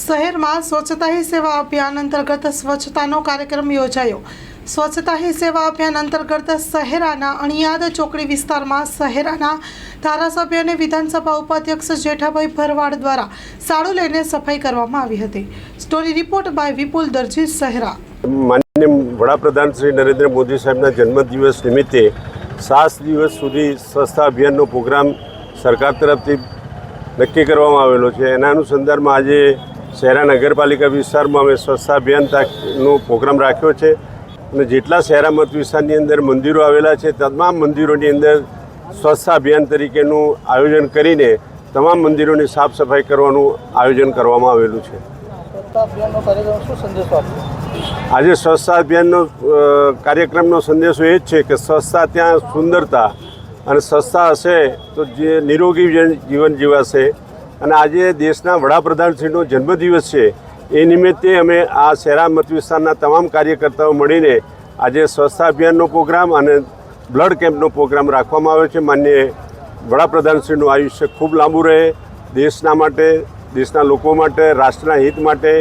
શહેરમાં સ્વચ્છતા હી સેવા અભિયાન અંતર્ગત સ્વચ્છતાનો કાર્યક્રમ યોજાયો. સ્વચ્છતા હી સેવા અભિયાન અંતર્ગત શહેરાના અણિયાદ ચોકડી વિસ્તારમાં શહેરાના ધારાસભ્ય અને વિધાનસભા ઉપાધ્યક્ષ જેઠાભાઈ ભરવાડ દ્વારા શાળો લઈને સફાઈ કરવામાં આવી હતી. Story report by Vipul Darji, Shehera. માન્ય વડાપ્રધાન શ્રી નરેન્દ્ર મોદી સાહેબના જન્મદિવસ નિમિત્તે સાત દિવસ સુધી સ્વચ્છતા અભિયાનનો પ્રોગ્રામ સરકાર તરફથી નક્કી કરવામાં આવેલો છે. એના અનુસંધાનમાં આજે શહેરા નગરપાલિકા વિસ્તારમાં અમે સ્વચ્છતા અભિયાન તાકનો પ્રોગ્રામ રાખ્યો છે. અને જેટલા શહેરા મત વિસ્તારની અંદર મંદિરો આવેલા છે તમામ મંદિરોની અંદર સ્વચ્છતા અભિયાન તરીકેનું આયોજન કરીને તમામ મંદિરોની સાફ સફાઈ કરવાનું આયોજન કરવામાં આવેલું છે. અભિયાનનો આજે સ્વચ્છતા અભિયાનનો કાર્યક્રમનો સંદેશો એ જ છે કે સ્વચ્છતા ત્યાં સુંદરતા અને સ્વચ્છતા હશે તો જે નિરોગી જીવન જીવાશે અને આજે દેશના વડાપ્રધાનશ્રીનો જન્મદિવસ છે. એ નિમિત્તે અમે આ શહેરા મત વિસ્તારના તમામ કાર્યકર્તાઓ મળીને આજે સ્વચ્છતા અભિયાનનો પ્રોગ્રામ અને બ્લડ કેમ્પનો પ્રોગ્રામ રાખવામાં આવ્યો છે. માન્ય વડાપ્રધાનશ્રીનું આયુષ્ય ખૂબ લાંબુ રહે દેશના માટે, દેશના લોકો માટે, રાષ્ટ્રના હિત માટે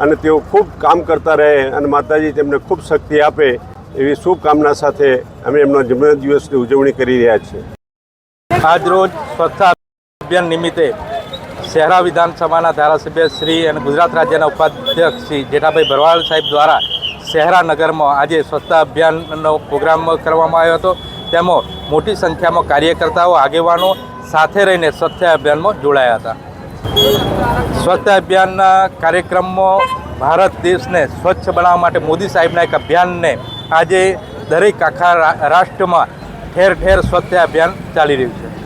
અને તેઓ ખૂબ કામ કરતા રહે અને માતાજી તેમને ખૂબ શક્તિ આપે એવી શુભકામના સાથે અમે એમનો જન્મદિવસની ઉજવણી કરી રહ્યા છીએ. આજ રોજ સ્વચ્છતા અભિયાન નિમિત્તે શહેરા વિધાનસભાના ધારાસભ્ય શ્રી અને ગુજરાત રાજ્યના ઉપાધ્યક્ષ શ્રી જેઠાભાઈ ભરવાડ સાહેબ દ્વારા શહેરા નગરમાં આજે સ્વચ્છતા અભિયાનનો પ્રોગ્રામ કરવામાં આવ્યો હતો. તેમાં મોટી સંખ્યામાં કાર્યકર્તાઓ, આગેવાનો સાથે રહીને સ્વચ્છતા અભિયાનમાં જોડાયા હતા. સ્વચ્છતા અભિયાનના કાર્યક્રમમાં ભારત દેશને સ્વચ્છ બનાવવા માટે મોદી સાહેબના એક અભિયાનને આજે દરેક આખા રાષ્ટ્રમાં ઠેર ઠેર સ્વચ્છતા અભિયાન ચાલી રહ્યું છે.